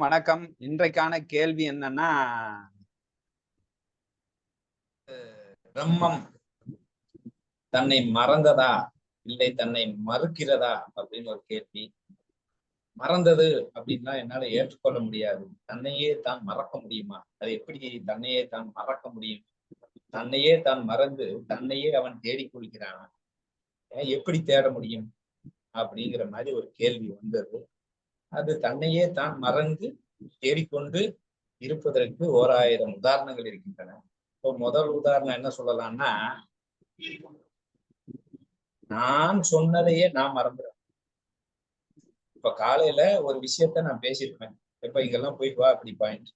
வணக்கம். இன்றைக்கான கேள்வி என்னன்னா பிரம்மம் தன்னை மறந்ததா? இல்லை தன்னை மறுக்கிறதா? அப்படின்னு ஒரு கேள்வி. மறந்தது அப்படின்னா என்னால ஏற்றுக்கொள்ள முடியாது. தன்னையே தான் மறக்க முடியுமா? அது எப்படி தன்னையே தான் மறக்க முடியும்? தன்னையே தான் மறந்து தன்னையே அவன் தேடிக்கொள்கிறான் எப்படி தேட முடியும்? அப்படிங்கிற மாதிரி ஒரு கேள்வி வந்தது. அது தன்னையே தான் மறந்து தேடிக்கொண்டு இருப்பதற்கு ஓராயிரம் உதாரணங்கள் இருக்கின்றன. இப்போ முதல் உதாரணம் என்ன சொல்லலாம்னா நான் சொன்னதையே நான் மறந்துடுறேன் இப்ப காலையில ஒரு விஷயத்த நான் பேசியிருப்பேன். இப்ப இங்கெல்லாம் போய் வா அப்படி பாயிண்ட்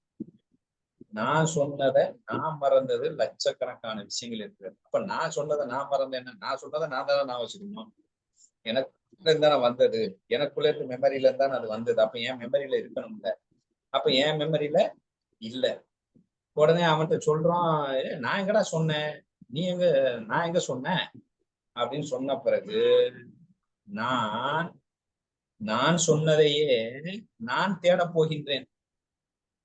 நான் சொன்னதை நான் மறந்தது லட்சக்கணக்கான விஷயங்கள் இருக்கு அப்ப நான் சொன்னதை நான் மறந்தேன் நான் சொன்னதை நான் தானே நான் வச்சுக்கணும்? எனக்கு இருந்தானே வந்தது. எனக்குள்ள இருக்க மெமரியில இருந்தானே அது வந்தது. அப்ப என் மெமரியில இருக்கணும்ல. அப்ப என் மெமரியில இல்ல. உடனே அவன்கிட்ட சொல்றான் நான் எங்கடா சொன்னேன்? நீ எங்க நான் எங்க சொன்னேன்? அப்படின்னு சொன்ன பிறகு நான் நான் சொன்னதையே நான் தேட போகின்றேன்.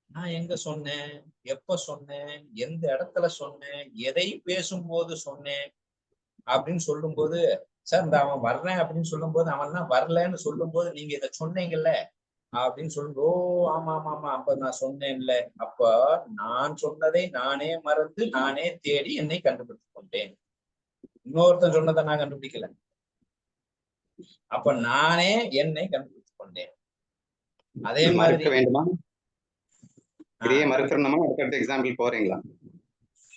நான் எங்க சொன்னேன்? எப்ப சொன்னேன்? எந்த இடத்துல சொன்னேன்? எதை பேசும்போது சொன்னேன்? அப்படின்னு சொல்லும்போது சார் இந்த அவன் வர்றேன் அப்படின்னு சொல்லும் போது அவன் தான் வரலன்னு சொல்லும் போது நீங்க இதை சொன்னீங்கல்ல? அப்படின்னு சொல்லுங்க ஓ ஆமா ஆமா ஆமா அப்ப நான் சொன்னேன்ல. அப்ப நான் சொன்னதை நானே மறந்து நானே தேடி என்னை கண்டுபிடித்து கொண்டேன். இன்னொருத்தன் சொன்னதை நான் கண்டுபிடிக்கல. அப்ப நானே என்னை கண்டுபிடித்து கொண்டேன். அதே மாதிரி வேண்டுமா? இதையே மறுக்கணுமா அடுத்தடுத்த எக்ஸாம்பிள் போறீங்களா?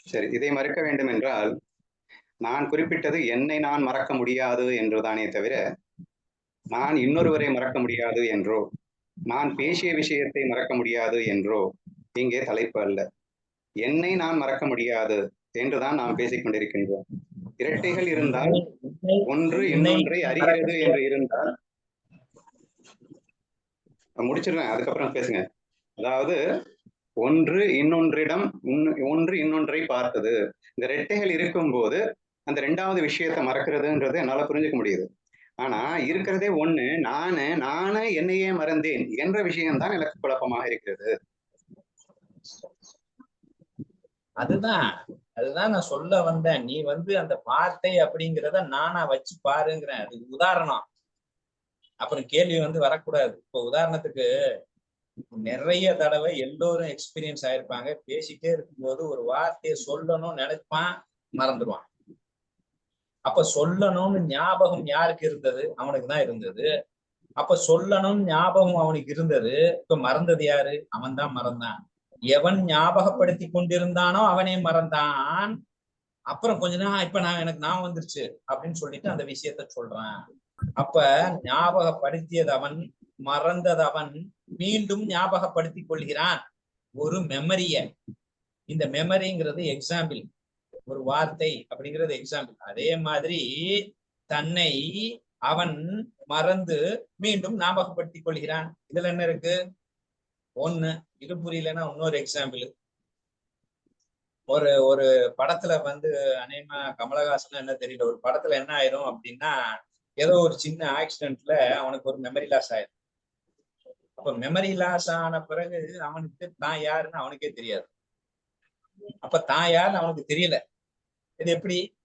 சரி இதை மறுக்க வேண்டும் என்றால் நான் குறிப்பிட்டது என்னை நான் மறக்க முடியாது என்றுதானே தவிர நான் இன்னொருவரை மறக்க முடியாது என்றோ நான் பேசிய விஷயத்தை மறக்க முடியாது என்றோ இங்கே தலைப்பு அல்ல. என்னை நான் மறக்க முடியாது என்றுதான் நாம் பேசிக் கொண்டிருக்கின்றோம். இரட்டைகள் இருந்தால் ஒன்று இன்னொன்றை அறிகிறது என்று இருந்தால் முடிச்சிருவேன் அதுக்கப்புறம் பேசுங்க. அதாவது ஒன்று இன்னொன்றிடம் ஒன்று இன்னொன்றை பார்த்தது. இந்த ரெட்டைகள் இருக்கும்போது அந்த ரெண்டாவது விஷயத்த மறக்கிறதுன்றது என்னால புரிஞ்சுக்க முடியுது. ஆனா இருக்கிறதே ஒண்ணு நானு நானு என்னையே மறந்தேன் என்ற விஷயம்தான் எனக்கு குழப்பமாக இருக்கிறது. அதுதான் அதுதான் நான் சொல்ல வந்தேன். நீ வந்து அந்த வார்த்தை அப்படிங்கிறத நானா வச்சு பாருங்கிறேன். அது உதாரணம். அப்புறம் கேள்வி வந்து வரக்கூடாது. இப்போ உதாரணத்துக்கு நிறைய தடவை எல்லோரும் எக்ஸ்பீரியன்ஸ் ஆயிருப்பாங்க. பேசிட்டே இருக்கும்போது ஒரு வார்த்தையை சொல்லணும்னு நினைப்பான் மறந்துடுவான். அப்ப சொல்லணும்னு ஞாபகம் யாருக்கு இருந்தது? அவனுக்கு தான் இருந்தது. அப்ப சொல்லணும் ஞாபகம் அவனுக்கு இருந்தது. இப்ப மறந்தது யாரு? அவன் தான் மறந்தான். எவன் ஞாபகப்படுத்தி கொண்டிருந்தானோ அவனே மறந்தான். அப்புறம் கொஞ்ச நேரம் இப்ப நான் எனக்கு நான் வந்துருச்சு அப்படின்னு சொல்லிட்டு அந்த விஷயத்த சொல்றான். அப்ப ஞாபகப்படுத்தியது அவன் மறந்தது அவன் மீண்டும் ஞாபகப்படுத்தி கொள்கிறான். ஒரு மெமரிய இந்த மெமரிங்கிறது எக்ஸாம்பிள் ஒரு வார்த்தை அப்படிங்கிறது எக்ஸாம்பிள் அதே மாதிரி தன்னை அவன் மறந்து மீண்டும் ஞாபகப்படுத்தி கொள்கிறான். இதுல என்ன இருக்கு? ஒண்ணு இது புரியலன்னா இன்னொரு எக்ஸாம்பிள் ஒரு ஒரு படத்துல வந்து அநேகமா கமலஹாசன் என்ன தெரியல ஒரு படத்துல என்ன ஆயிரும் அப்படின்னா ஏதோ ஒரு சின்ன ஆக்சிடென்ட்ல அவனுக்கு ஒரு மெமரி லாஸ் ஆயிரும். அப்ப மெமரி லாஸ் ஆன பிறகு அவனுக்கு தான் யாருன்னு அவனுக்கே தெரியாது. அப்ப தான் யாருன்னு அவனுக்கு தெரியல. இது எப்படி?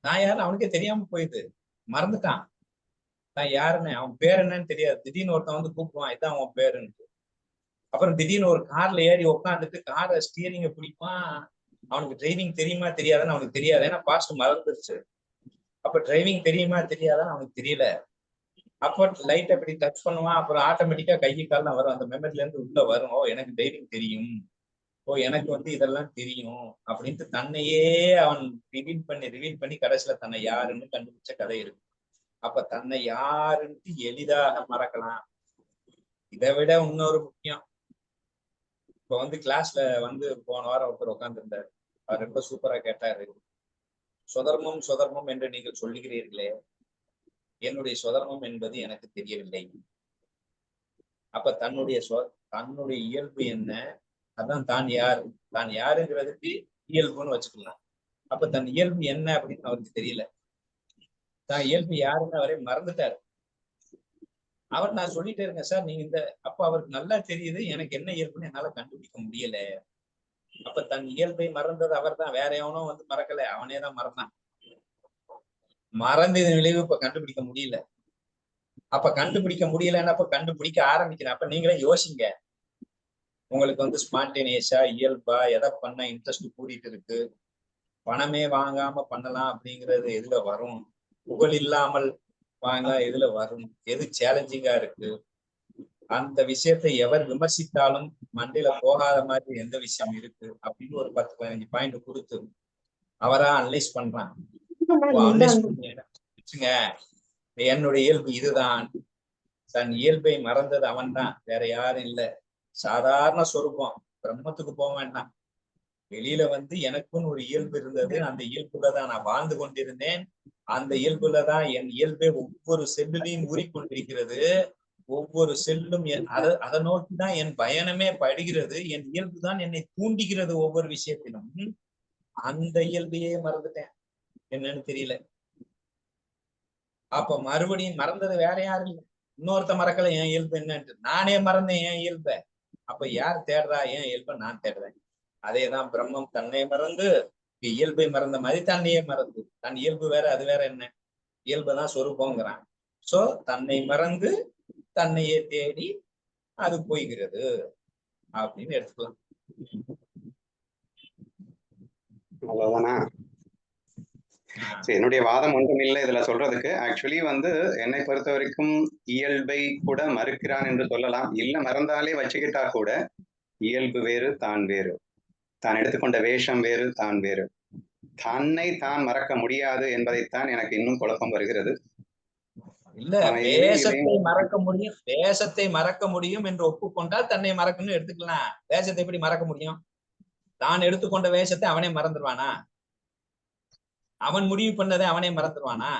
நான் யாருன்னு அவனுக்கே தெரியாம போயிடுது. மறந்துட்டான். நான் யாருன்னு அவன் பேர் என்னன்னு தெரியாது. திடீர்னு ஒருத்தன் வந்து கூப்பிடுவான் இதான் அவன் பேருன்ட்டு. அப்புறம் திடீர்னு ஒரு கார்ல ஏறி உட்காந்துட்டு காரை ஸ்டியரிங்க பிடிப்பான். அவனுக்கு டிரைவிங் தெரியுமா தெரியாதான்னு அவனுக்கு தெரியாது. ஏன்னா பாஸ்ட் மறந்துருச்சு. அப்ப டிரைவிங் தெரியுமா தெரியாதான்னு அவனுக்கு தெரியல. அப்போ லைட் அப்படி டச் பண்ணுவான். அப்புறம் ஆட்டோமேட்டிக்கா கை கால்லாம் வரும். அந்த மெமரில இருந்து உள்ள வரும். ஓ எனக்கு டிரைவிங் தெரியும். ஓ எனக்கு வந்து இதெல்லாம் தெரியும் அப்படின்ட்டு தன்னையே அவன் ரிவீல் பண்ணி ரிவீல் பண்ணி கடைசியில தன்னை யாருன்னு கண்டுபிடிச்ச கதை இருக்கு. அப்ப தன்னை யாருன்ட்டு எளிதாக மறக்கலாம். இதை விட இன்னொரு முக்கியம். இப்ப வந்து கிளாஸ்ல வந்து போன வாரம் ஒருத்தர் உட்காந்துருந்தாரு அவர் ரொம்ப சூப்பரா கேட்டாரு. சுதர்மம் சுதர்மம் என்று நீங்கள் சொல்லுகிறீர்களே. என்னுடைய சுதர்மம் என்பது எனக்கு தெரியவில்லை. அப்ப தன்னுடைய தன்னுடைய இயல்பு என்ன? அதான் தான் யார்? தான் யாருங்கிறதுக்கு இயல்புன்னு வச்சுக்கலாம் அப்ப தன் இயல்பு என்ன அப்படின்னு அவருக்கு தெரியல. தான் இயல்பு யாருன்னு அவரே மறந்துட்டாரு. அவர் நான் சொல்லிட்டே இருக்கேன் சார் நீங்க இந்த அப்ப அவருக்கு நல்லா தெரியுது எனக்கு என்ன இயல்புன்னு என்னால கண்டுபிடிக்க முடியல. அப்ப தன் இயல்பை மறந்தது அவர்தான் வேற எவனோ வந்து மறக்கல அவனே தான் மறந்தான். மறந்ததன் விளைவு இப்ப கண்டுபிடிக்க முடியல. அப்ப கண்டுபிடிக்க முடியலன்னு அப்ப கண்டுபிடிக்க ஆரம்பிக்கிறேன். அப்ப நீங்களே யோசிங்க. உங்களுக்கு வந்து ஸ்பான்டேனியஸா இயல்பா எதை பண்ண இன்ட்ரெஸ்ட் கூடிட்டு இருக்கு? பணமே வாங்காம பண்ணலாம் அப்படிங்கிறது எதுல வரும்? புகழ் இல்லாமல் வாங்க எதுல வரும்? எது சேலஞ்சிங்கா இருக்கு? அந்த விஷயத்தை எவர் விமர்சித்தாலும் மண்டையில போகாத மாதிரி எந்த விஷயம் இருக்கு? அப்படின்னு ஒரு பத்து பதினஞ்சு பாயிண்ட் கொடுத்து அவரா அனலைஸ் பண்றான். என்னுடைய இயல்பு இதுதான். தன் இயல்பை மறந்தது அவன்தான். வேற யாரும் இல்ல. சாதாரண சொரூபம். பிரம்மத்துக்கு போக வேண்டாம். வெளியில வந்து எனக்குன்னு ஒரு இயல்பு இருந்தது. அந்த இயல்புல தான் நான் வாழ்ந்து கொண்டிருந்தேன். அந்த இயல்புல தான் என் இயல்பை ஒவ்வொரு செல்லுலையும் ஊறிக்கொண்டிருக்கிறது. ஒவ்வொரு செல்லும் என் அதை அதை நோக்கி தான் என் பயணமே படுகிறது. என் இயல்பு தான் என்னை தூண்டுகிறது ஒவ்வொரு விஷயத்திலும். அந்த இயல்பையே மறந்துட்டேன். என்னன்னு தெரியல. அப்ப மறுபடியும் மறந்தது வேற யாரும் இல்லை. இன்னொருத்த மறக்கல என் இயல்பு என்னன்ட்டு. நானே மறந்தேன் என் இயல்பை. அப்ப யார் தேடுறா? என் இயல்ப நான் தேடுறேன்? அதேதான் பிரம்மம் தன்னை மறந்து இயல்பை மறந்த மாதிரி தன்னையே மறந்து. தன் இயல்பு வேற அது வேற என்ன? இயல்புதான் சொரூபங்கிறான் சோ தன்னை மறந்து தன்னையே தேடி அது போய்கிறது அப்படின்னு எடுத்துக்கலாம். அவ்வளவுதானா? என்னுடைய வாதம் ஒன்றும் இல்லை இதுல சொல்றதுக்கு. ஆக்சுவலி வந்து என்னை பொறுத்த வரைக்கும் இயல்பை கூட மறுக்கிறான் என்று சொல்லலாம். இல்ல மறந்தாலே வச்சுக்கிட்டா கூட இயல்பு வேறு தான் வேறு. தான் எடுத்துக்கொண்ட வேஷம் வேறு தான் வேறு. தன்னை தான் மறக்க முடியாது என்பதைத்தான் எனக்கு இன்னும் குழப்பம் வருகிறது. இல்ல வேஷத்தை மறக்க முடியும். வேஷத்தை மறக்க முடியும் என்று ஒப்புக்கொண்டால் தன்னை மறக்கணும்னு எடுத்துக்கலாம். வேஷத்தை எப்படி மறக்க முடியும்? தான் எடுத்துக்கொண்ட வேஷத்தை அவனே மறந்துடுவானா? அவன் முடிவு பண்ணதை அவனே மறந்துடுவானா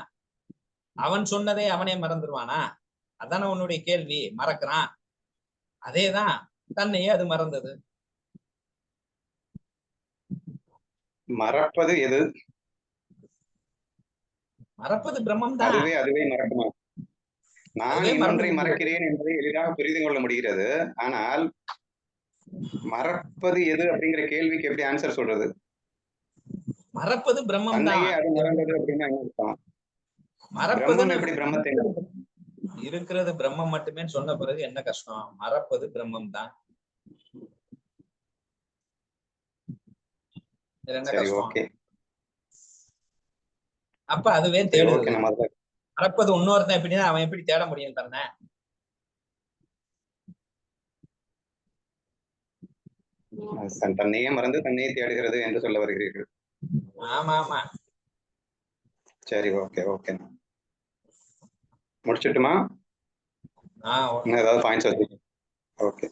அவன் சொன்னதை அவனே மறந்துடுவானா அதானே உன்னுடைய கேள்வி. மறக்கிறான். அதேதான் தன்னையே அது மறந்தது. மறப்பது எது? மறப்பது பிரம்மம் தான் அதுவே அதுவே மறக்குமா நான் இன்னொன்றை மறக்கிறேன் என்பதை எளிதாக புரிந்து கொள்ள முடிகிறது. ஆனால் மறப்பது எது அப்படிங்கிற கேள்விக்கு எப்படி ஆன்சர் சொல்றது? மறப்பது பிரம்மம் மறப்பது பிரம்மம் எப்படி பிரம்மத்தை இருக்கிறது பிரம்மம் மட்டுமே சொன்ன பிறகு என்ன கஷ்டம்? மறப்பது பிரம்மம் தான் என்ன கஷ்டம்? அப்ப அதுவே தேடுது. மறப்பது இன்னொருத்தன் எப்படின்னா அவன் எப்படி தேட முடியும் தன் தன்னையே மறந்து தன்னையே தேடுகிறது என்று சொல்ல வருகிறீர்கள். ஆமா ஆமா. சரி ஓகே ஓகே முடிச்சிட்டுமா? ஏதாவது பாயிண்ட்ஸ் வச்சு ஓகே